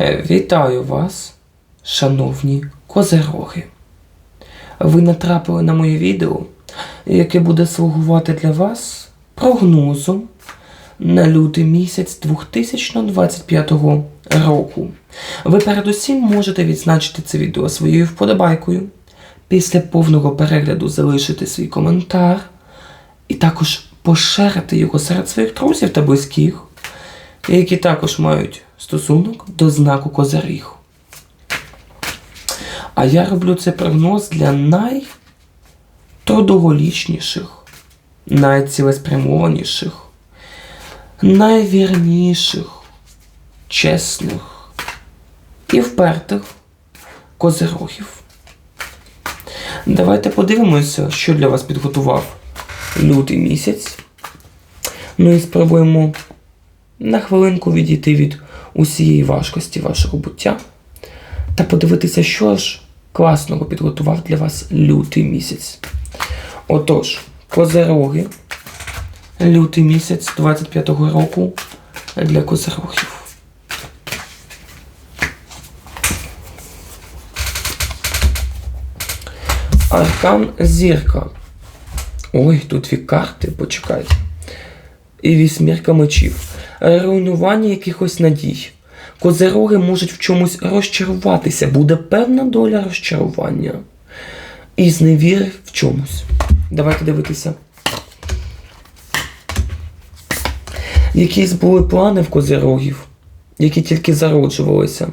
Е, Вітаю вас, шановні козероги. Ви натрапили на моє відео, яке буде слугувати для вас прогнозом на лютий місяць 2025 року. Ви передусім можете відзначити це відео своєю вподобайкою, після повного перегляду залишити свій коментар і також поширити його серед своїх друзів та близьких, які також мають стосунок до знаку Козиріг. А я роблю цей прогноз для найтрудоголічніших, найцілеспрямованіших, найвірніших, чесних і впертих козирогів. Давайте подивимося, що для вас підготував лютий місяць. Ну і спробуємо на хвилинку відійти від усієї важкості вашого буття та подивитися, що ж класного підготував для вас лютий місяць. Отож, козероги, лютий місяць 25-го року для козерогів. Аркан зірка. Ой, тут дві карти, почекайте. І вісьмірка мечів. Руйнування якихось надій. Козероги можуть в чомусь розчаруватися, буде певна доля розчарування. І зневіри в чомусь. Давайте дивитися. Якісь були плани в козерогів, які тільки зароджувалися,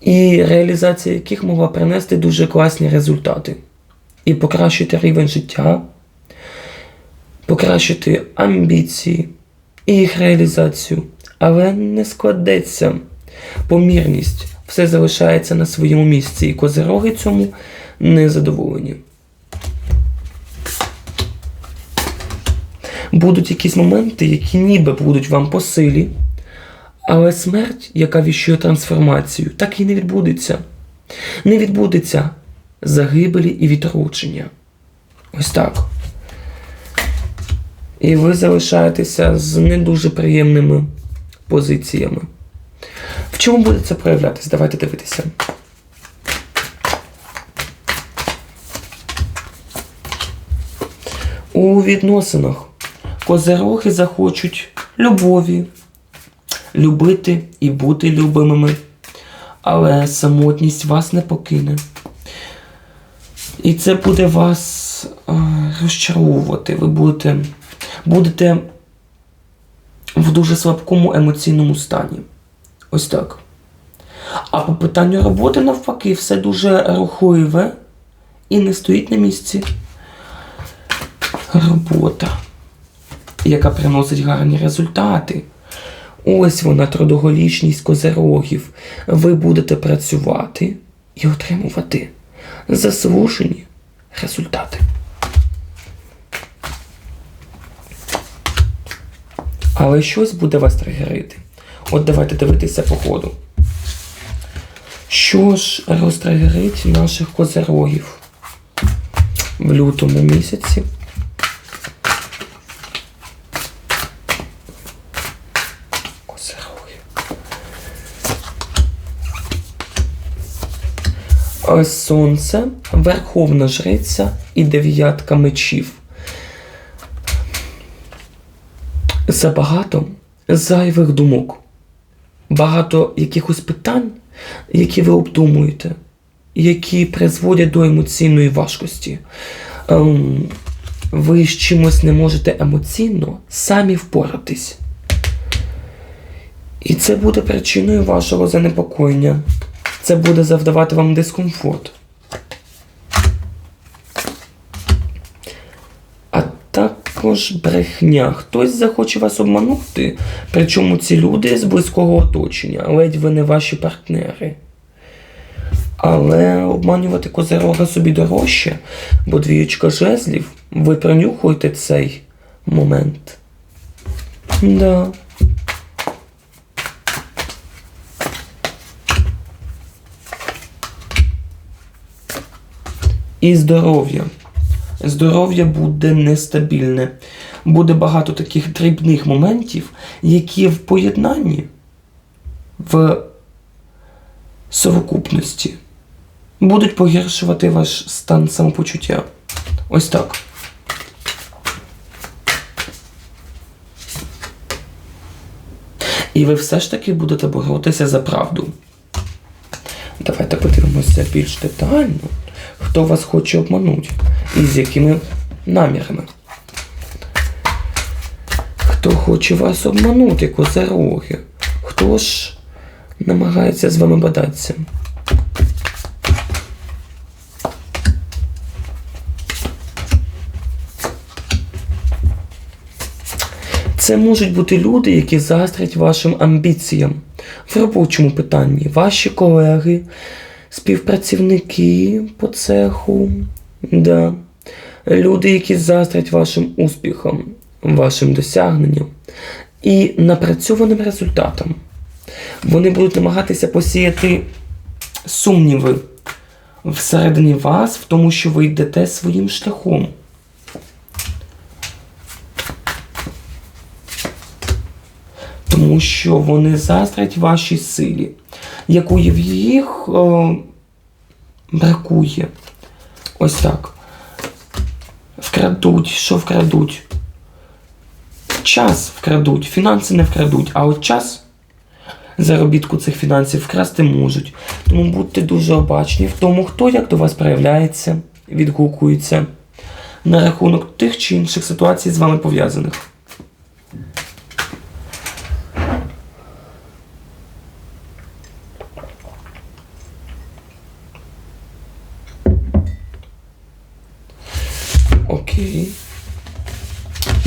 і реалізація яких могла принести дуже класні результати і покращити рівень життя, покращити амбіції і їх реалізацію. Але не складеться помірність, все залишається на своєму місці, і козероги цьому не задоволені. Будуть якісь моменти, які ніби будуть вам по силі, але смерть, яка віщує трансформацію, так і не відбудеться. Не відбудеться загибелі і відручення. Ось так. І ви залишаєтеся з не дуже приємними позиціями. В чому буде це проявлятися? Давайте дивитися. У відносинах козероги захочуть любові, любити і бути любимими, але самотність вас не покине. І це буде вас е, розчаровувати. Ви будете, будете в дуже слабкому емоційному стані. Ось так. А по питанню роботи, навпаки, все дуже рухливе і не стоїть на місці. Робота, яка приносить гарні результати. Ось вона, трудоголічність козерогів. Ви будете працювати і отримувати заслужені результати. Але щось буде вас тригерити. От давайте дивитися по ходу. Що ж розтригерить наших козерогів в лютому місяці? Козероги. Сонце, Верховна Жриця і дев'ятка мечів. Забагато зайвих думок, багато якихось питань, які ви обдумуєте, які призводять до емоційної важкості. Ем, ви з чимось не можете емоційно самі впоратись. І це буде причиною вашого занепокоєння. Це буде завдавати вам дискомфорт. А також брехня. Хтось захоче вас обманути, причому ці люди з близького оточення, ледь ви не ваші партнери. Але обманювати козерога собі дорожче, бо двієчка жезлів, ви пронюхуєте цей момент. Да. І здоров'я. Здоров'я буде нестабільне. Буде багато таких дрібних моментів, які в поєднанні в совокупності будуть погіршувати ваш стан самопочуття. Ось так. І ви все ж таки будете боротися за правду. Давайте подивимося більш детально, хто вас хоче обманути і з якими намірами. Хто хоче вас обманути, козероги? Хто ж намагається з вами бадатися? Це можуть бути люди, які заздрять вашим амбіціям в робочому питанні. Ваші колеги, співпрацівники по цеху, да. люди, які заздрять вашим успіхам, вашим досягненням і напрацьованим результатам. Вони будуть намагатися посіяти сумніви всередині вас в тому, що ви йдете своїм шляхом. Тому що вони заздрять вашій силі, якої в їх е, бракує. Ось так. Вкрадуть, що вкрадуть? Час вкрадуть, фінанси не вкрадуть, а от час заробітку цих фінансів вкрасти можуть. Тому будьте дуже обачні в тому, хто як до вас проявляється, відгукується на рахунок тих чи інших ситуацій з вами пов'язаних.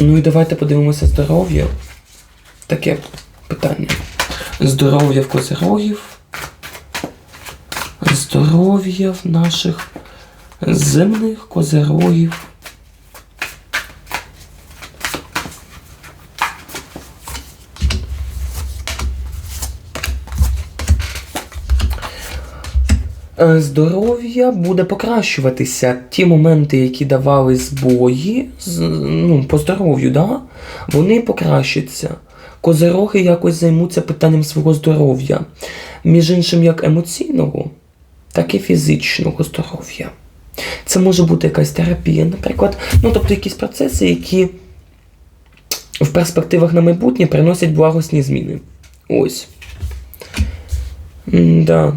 Ну і давайте подивимося здоров'я. Таке питання. Здоров'я в козирогів. Здоров'я в наших земних козирогів. Здоров'я буде покращуватися. Ті моменти, які давали збої ну, по здоров'ю, да? вони покращаться. Козироги якось займуться питанням свого здоров'я. Між іншим, як емоційного, так і фізичного здоров'я. Це може бути якась терапія, наприклад, ну тобто якісь процеси, які в перспективах на майбутнє приносять благосні зміни. Ось. М-да.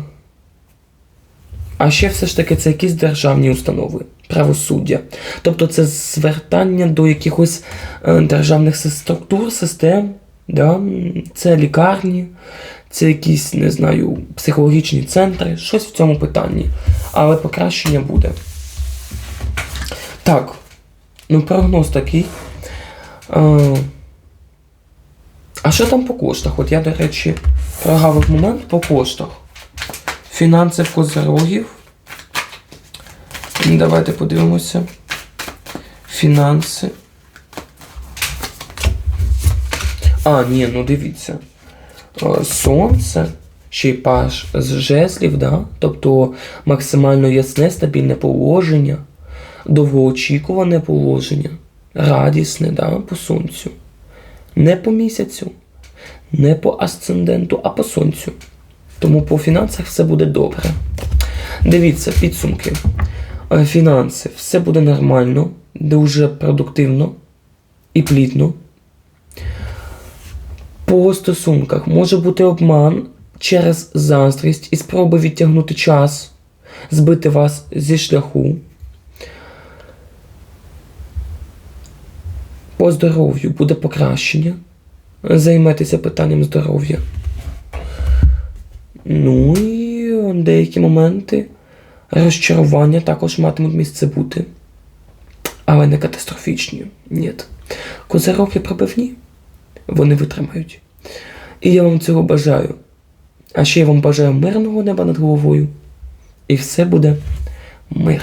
А ще все ж таки це якісь державні установи, правосуддя. Тобто це звертання до якихось е, державних структур, систем, да? це лікарні, це якісь, не знаю, психологічні центри, щось в цьому питанні. Але покращення буде. Так, ну прогноз такий. Е, а що там по коштах? От я, до речі, прогавив момент по коштах. Фінанси в козирогів. Давайте подивимося. Фінанси. А, ні, ну дивіться. Е, Сонце, ще й паш з жезлів, да? тобто максимально ясне, стабільне положення, довгоочікуване положення, радісне да? по сонцю. Не по місяцю, не по асценденту, а по сонцю. Тому по фінансах все буде добре. Дивіться, підсумки. Е, Фінанси, все буде нормально, дуже продуктивно і плідно. По стосунках може бути обман через заздрість і спроби відтягнути час, збити вас зі шляху. По здоров'ю буде покращення. Займайтеся питанням здоров'я. Ну і деякі моменти розчарування також матимуть місце бути. Але не катастрофічні. Ні. Козароки пробивні. Вони витримають. І я вам цього бажаю. А ще я вам бажаю мирного неба над головою. І все буде мир.